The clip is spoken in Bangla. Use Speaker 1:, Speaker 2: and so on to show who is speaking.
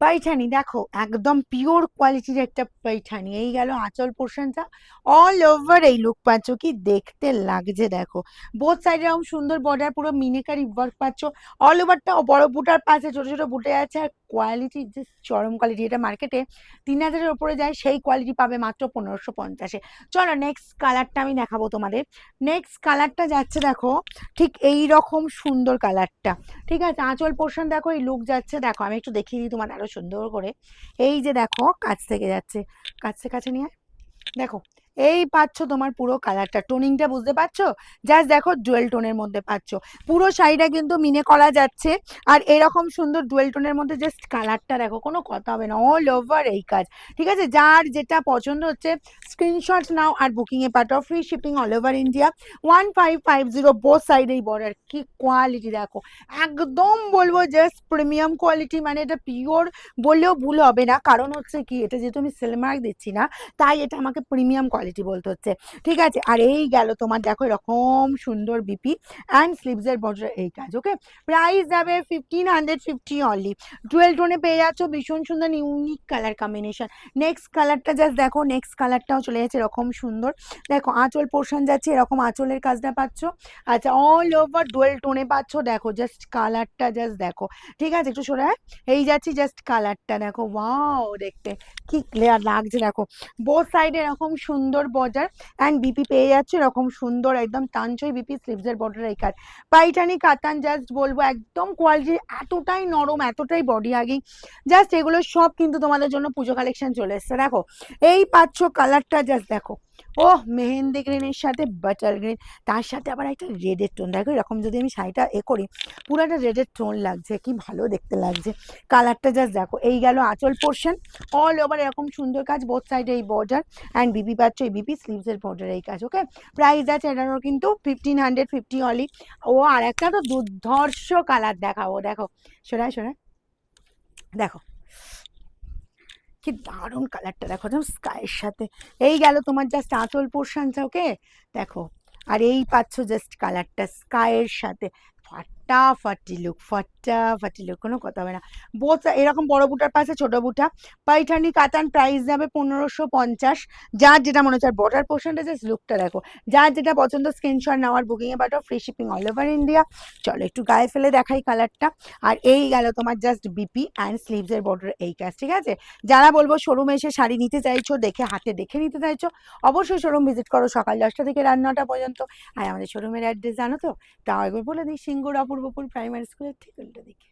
Speaker 1: পাইঠানি, দেখো, একদম পিওর কোয়ালিটির একটা পাইঠানি। এই গেল আঁচল পোর্শনটা অল ওভার এই লুক পাচ্ছ কি? দেখতে লাগছে, দেখো। বোথ সাইড এরকম সুন্দর বর্ডার পুরো মিনেকারি ওয়ার্ক পাচ্ছ। অল ওভারটা বড় বুটার পাশে ছোট ছোট বুটে আছে আর কোয়ালিটি যে চরম কোয়ালিটি এটা মার্কেটে তিন হাজারের উপরে যায়, সেই কোয়ালিটি পাবে মাত্র পনেরোশো পঞ্চাশে। চলো নেক্সট কালারটা আমি দেখাবো তোমাদের। নেক্সট কালারটা যাচ্ছে দেখো, ঠিক এই রকম সুন্দর কালারটা ঠিক আছে, আঁচল পোর্শন দেখো, এই লুক যাচ্ছে। দেখো, আমি একটু দেখিয়ে দিই তোমার আরও সুন্দর করে। এই যে দেখো, কাছ থেকে যাচ্ছে। কাছে কাছে নিয়ে। দেখো এই পাচ্ছ তোমার পুরো কালারটা টোনিংটা বুঝতে পারছ? জাস্ট দেখো ডুয়েল টোনের মধ্যে পাচ্ছ। পুরো শাড়িটা কিন্তু মিনে করা যাচ্ছে। আর এরকম সুন্দর ডুয়েল টোনের মধ্যে জাস্ট কালারটা দেখো, কোনো কথা হবে না। অল ওভার এই কাজ। ঠিক আছে? যার যেটা পছন্দ হচ্ছে স্ক্রিনশট নাও আর বুকিং এ পাঠাও। Free shipping all over India one five five zero both সাইডেই বর্ডার কি কোয়ালিটি দেখো। একদম বলব জাস্ট প্রিমিয়াম কোয়ালিটি মানে এটা পিওর বললেও ভুল হবে না। কারণ হচ্ছে কি, এটা যেহেতু আমি সেলমার্ক দিচ্ছি না, তাই এটা আমাকে প্রিমিয়াম কোয়ালিটি বলতে হচ্ছে। ঠিক আছে? আর এই গেল তোমার দেখো এরকম সুন্দর বিপি অ্যান্ড স্লিভসের বর্ডার এই কাজ ওকে প্রাইস যাবে fifteen hundred fifty only twelve টোনে পেয়ে যাচ্ছ ভীষণ সুন্দর ইউনিক কালার কম্বিনেশন নেক্সট কালারটা জাস্ট দেখো নেক্সট কালারটাও চলে যাচ্ছে এরকম সুন্দর। দেখো, আঁচল পোর্শন যাচ্ছে, এরকম আঁচলের কাজটা পাচ্ছ। আচ্ছা অল ওভার ডুয়েল টোনে পাচ্ছ। দেখো জাস্ট কালারটা জাস্ট দেখো। ঠিক আছে? একটু সরে। এই যাচ্ছি জাস্ট কালারটা দেখো। ওয়াও দেখতে। কি ক্লিয়ার লাগছে, দেখো। বোথ সাইডে এরকম সুন্দর বর্ডার অ্যান্ড বিপি পেয়ে যাচ্ছে এরকম সুন্দর একদম টানছই বিপি স্লিভসের বর্ডার এই কাজ। পাইটানি, কাতান জাস্ট বলব একদম কোয়ালিটি এতটাই নরম, এতটাই বডি আগি জাস্ট এগুলো সব কিন্তু তোমাদের জন্য পুজো কালেকশন চলে এসছে। দেখো, এই পাচ্ছ কালারটা জাস্ট দেখো। ও মেহেন্দি গ্রিনের সাথে বাটার গ্রিন তার সাথে আবার একটা রেডের টোন দেখো এরকম যদি আমি শাড়িটা এ করি, পুরো একটা রেডের টোন লাগছে, কি ভালো দেখতে লাগছে। কালারটা জাস্ট দেখো, এই গেল আঁচল পোর্শন অল ওভার এরকম সুন্দর কাজ বোথ সাইডে এই বর্ডার অ্যান্ড বিপি পাচ্ছ এই বিপি স্লিভসের বর্ডার এই কাজ ওকে প্রাইস আছে এটারও কিন্তু ফিফটিন হান্ড্রেড ফিফটি অলি ও, আর একটা তো দুর্ধর্ষ কালার দেখাবো, দেখো শোনায় সোনায় দেখো কি দারুণ কালারটা দেখো যেমন স্কাইয়ের সাথে। এই গেল তোমার জাস্ট আঁচল পোর্শনটা ওকে দেখো, আর এই পাচ্ছ জাস্ট কালারটা স্কাইয়ের সাথে। ফাটাফাটি লুক ফাটাফাটি লুক, কোনো কথা হবে না। বোথ এরকম বড় বুটার পাশে ছোট বুটা। পাইঠানি কাতান প্রাইস যাবে পনেরোশো পঞ্চাশ। যার যেটা মনে হচ্ছে বর্ডার পোর্শনটা জাস্ট লুকটা দেখো। যার যেটা পছন্দ স্ক্রিনশট নেওয়ার বুকিংয়ে পাঠাও। Free shipping all over India চলো, একটু গায়ে ফেলে দেখাই কালারটা আর এই গেল তোমার জাস্ট বিপি অ্যান্ড স্লিভসের বর্ডার এই কাজ, ঠিক আছে? যারা বলব শোরুমে এসে শাড়ি নিতে চাইছো, দেখে হাতে দেখে নিতে চাইছো, অবশ্যই শোরুম ভিজিট করো সকাল দশটা থেকে রাত নটা পর্যন্ত। আর আমাদের শোরুমের অ্যাড্রেস জানো তো? তাও একবার বলে দিই সিঙ্গুর অপূর্বপুর প্রাইমারি স্কুলের ঠিক উল্টো দিকে।